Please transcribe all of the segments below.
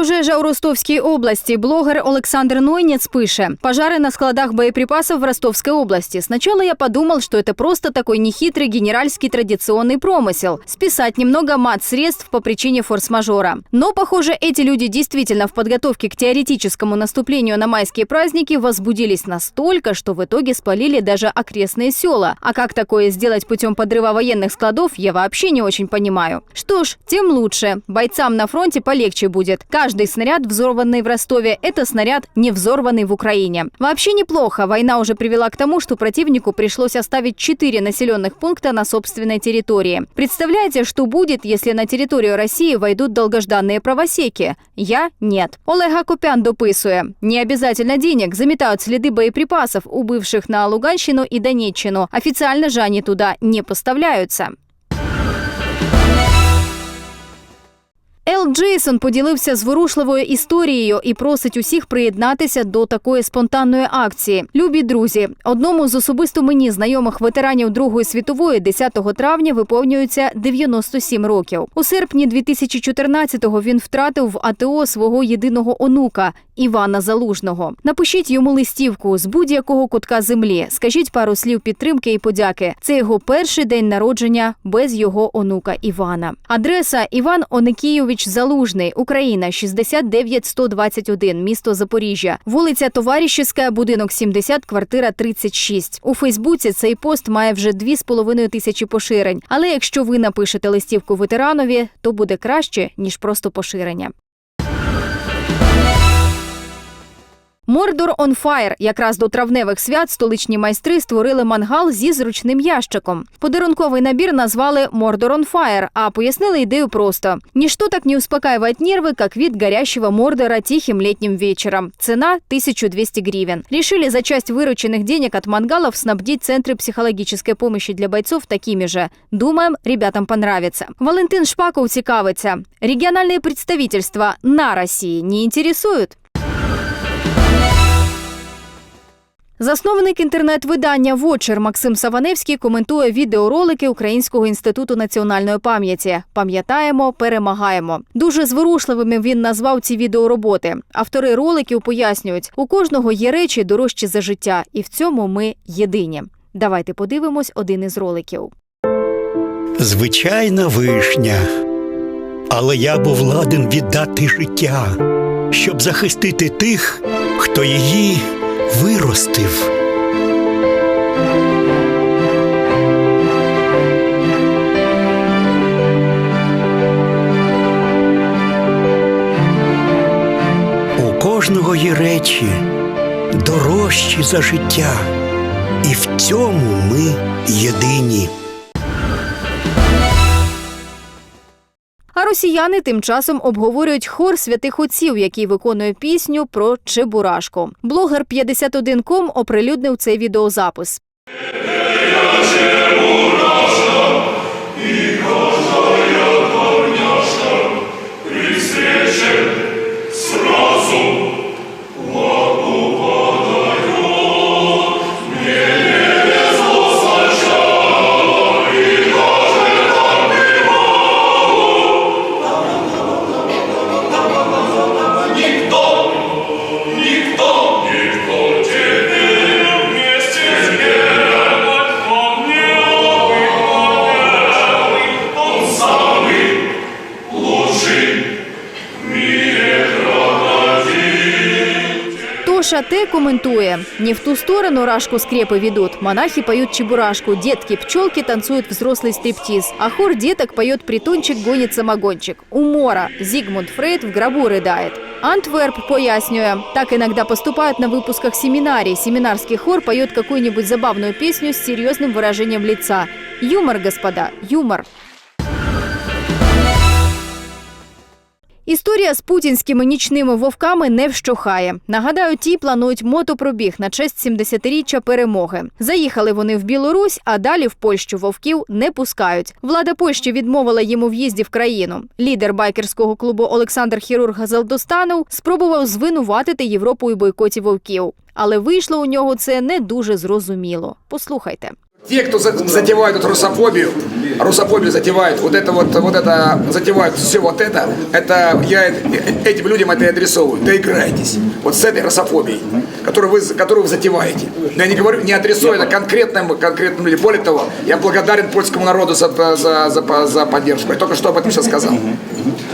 Пожежа у Ростовской области. Блогер Александр Нойнец пише. Пожары на складах боеприпасов в Ростовской области. Сначала я подумал, что это просто такой нехитрый генеральский традиционный промысел. Списать немного мат-средств по причине форс-мажора. Но, похоже, эти люди действительно в подготовке к теоретическому наступлению на майские праздники возбудились настолько, что в итоге спалили даже окрестные села. А как такое сделать путем подрыва военных складов, я вообще не очень понимаю. Что ж, тем лучше. Бойцам на фронте полегче будет. Каждый снаряд, взорванный в Ростове, это снаряд, не взорванный в Украине. Вообще неплохо. Война уже привела к тому, что противнику пришлось оставить четыре населенных пункта на собственной территории. Представляете, что будет, если на территорию России войдут долгожданные правосеки? Я – нет. Олег Акопян дописує. Не обязательно денег, заметают следы боеприпасов, убывших на Луганщину и Донеччину. Официально же они туда не поставляются. Джейсон поділився зворушливою історією і просить усіх приєднатися до такої спонтанної акції. Любі друзі, одному з особисто мені знайомих ветеранів Другої світової 10 травня виповнюється 97 років. У серпні 2014-го він втратив в АТО свого єдиного онука Івана Залужного. Напишіть йому листівку з будь-якого кутка землі. Скажіть пару слів підтримки і подяки. Це його перший день народження без його онука Івана. Адреса Іван Оникійович Залужний, Україна, 69 121, місто Запоріжжя, вулиця Товаріщиська, будинок 70, квартира 36. У Фейсбуці цей пост має вже 2,5 тисячі поширень. Але якщо ви напишете листівку ветеранові, то буде краще ніж просто поширення. Мордор on Fire. Якраз до травневих свят столичні майстри створили мангал зі зручним ящиком. Подарунковий набір назвали Мордор on Fire, а пояснили ідею просто. Ничто так не успокаивает нервы, как вид горящего Мордора тихим летним вечером. Цена 1200 гривен. Решили за часть вырученных денег от мангалов снабдить центры психологической помощи для бойцов такими же. Думаем, ребятам понравится. Валентин Шпаков цікавиться. Региональные представительства на России не интересуют? Засновник інтернет-видання Вочер Максим Саваневський коментує відеоролики Українського інституту національної пам'яті. Пам'ятаємо, перемагаємо. Дуже зворушливими він назвав ці відеороботи. Автори роликів пояснюють, у кожного є речі дорожчі за життя, і в цьому ми єдині. Давайте подивимось один із роликів. Звичайна вишня. Але я був ладен віддати життя, щоб захистити тих, хто її виростив. У кожного є речі дорожчі за життя, і в цьому ми єдині. А росіяни тим часом обговорюють хор святих отців, який виконує пісню про Чебурашку. Блогер 51.com оприлюднив цей відеозапис. Никто, Тоша Т комментує: не в ту сторону рашку скрепы ведут. Монахи поют чебурашку, детки пчелки танцуют взрослый стриптиз, а хор деток поет притончик гонит самогончик. Умора. Зигмунд Фрейд в гробу рыдает. Антверп пояснює, так иногда поступают на выпусках семинарий. Семинарский хор поет какую-нибудь забавную песню с серьезным выражением лица. Юмор, господа, юмор. Історія з путінськими нічними вовками не вщухає. Нагадаю, ті планують мотопробіг на честь 70-річчя перемоги. Заїхали вони в Білорусь, а далі в Польщу вовків не пускають. Влада Польщі відмовила їм у в'їзді в країну. Лідер байкерського клубу Олександр Хірург Залдостанов спробував звинуватити Європу у бойкоті вовків. Але вийшло у нього це не дуже зрозуміло. Послухайте. Те, кто за- затевают эту русофобию, русофобию затевают, вот это вот, вот это, затевают все вот это, это я э- этим людям это и адресовываю. Доиграйтесь. Вот с этой русофобией, которую вы, которую вы затеваете. Я не говорю, не адресую это конкретным, конкретным людям. Более того, я благодарен польскому народу за, за, за, за поддержку. Я только что об этом сейчас сказал.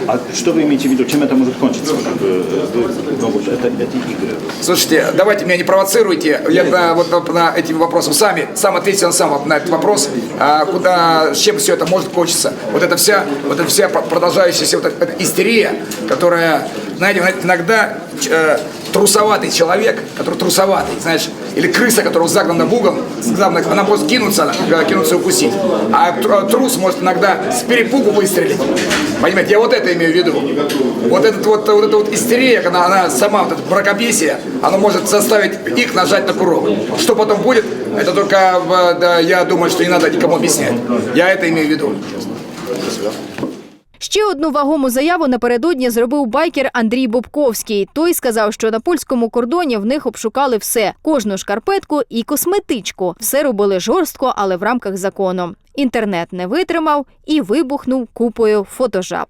А что вы имеете в виду? Чем это может кончиться? Как бы, вы- ну, вот это, эти игры. Слушайте, давайте меня не провоцируйте. Я на, вот на, этим вопросом сами, сам ответьте на сам вот на этот вопрос, а, куда, с чем все это может кончиться. Вот эта вся, вот эта вся продолжающаяся вот эта истерия, которая, знаете, иногда э, трусоватый человек, который трусоватый, знаешь, или крыса, которая загнана в угол, загнана, она может кинуться, э, кинуться и укусить. А тр- трус может иногда с перепугу выстрелить. Понимаете, я вот это имею в виду. Вот, этот вот, вот эта вот истерия, когда она сама, вот это мракобесие, оно может заставить их нажать на курок. Что потом будет, это только, э, да, я думаю, что не надо никому объяснять. Я это имею в виду. Ще одну вагому заяву напередодні зробив байкер Андрій Бобковський. Той сказав, що на польському кордоні в них обшукали все: кожну шкарпетку і косметичку. Все робили жорстко, але в рамках закону. Інтернет не витримав і вибухнув купою фотожаб.